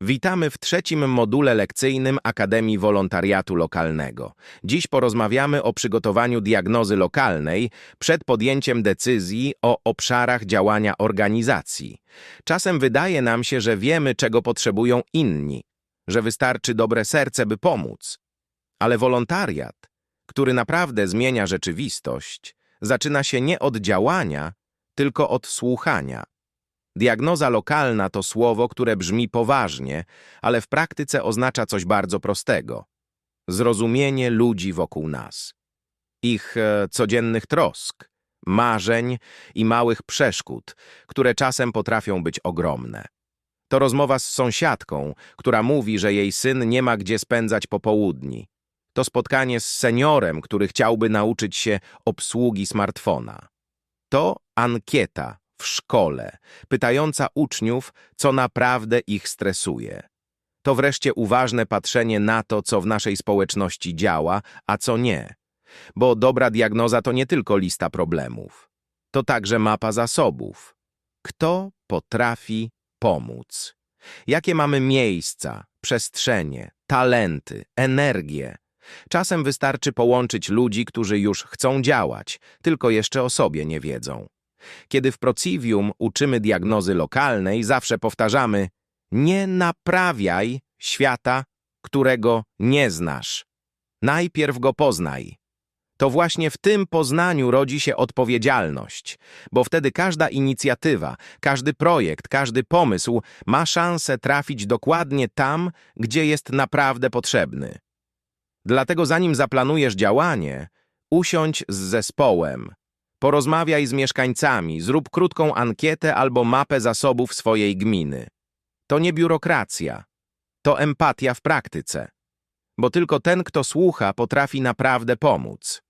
Witamy w trzecim module lekcyjnym Akademii Wolontariatu Lokalnego. Dziś porozmawiamy o przygotowaniu diagnozy lokalnej przed podjęciem decyzji o obszarach działania organizacji. Czasem wydaje nam się, że wiemy, czego potrzebują inni, że wystarczy dobre serce, by pomóc. Ale wolontariat, który naprawdę zmienia rzeczywistość, zaczyna się nie od działania, tylko od słuchania. Diagnoza lokalna to słowo, które brzmi poważnie, ale w praktyce oznacza coś bardzo prostego. Zrozumienie ludzi wokół nas. Ich e, codziennych trosk, marzeń i małych przeszkód, które czasem potrafią być ogromne. To rozmowa z sąsiadką, która mówi, że jej syn nie ma gdzie spędzać popołudni. To spotkanie z seniorem, który chciałby nauczyć się obsługi smartfona. To ankieta w szkole, pytająca uczniów, co naprawdę ich stresuje. To wreszcie uważne patrzenie na to, co w naszej społeczności działa, a co nie. Bo dobra diagnoza to nie tylko lista problemów. To także mapa zasobów. Kto potrafi pomóc? Jakie mamy miejsca, przestrzenie, talenty, energię? Czasem wystarczy połączyć ludzi, którzy już chcą działać, tylko jeszcze o sobie nie wiedzą. Kiedy w Procivium uczymy diagnozy lokalnej, zawsze powtarzamy nie naprawiaj świata, którego nie znasz. Najpierw go poznaj. To właśnie w tym poznaniu rodzi się odpowiedzialność, bo wtedy każda inicjatywa, każdy projekt, każdy pomysł ma szansę trafić dokładnie tam, gdzie jest naprawdę potrzebny. Dlatego zanim zaplanujesz działanie, usiądź z zespołem, Porozmawiaj z mieszkańcami, zrób krótką ankietę albo mapę zasobów swojej gminy. To nie biurokracja, to empatia w praktyce. Bo tylko ten, kto słucha, potrafi naprawdę pomóc.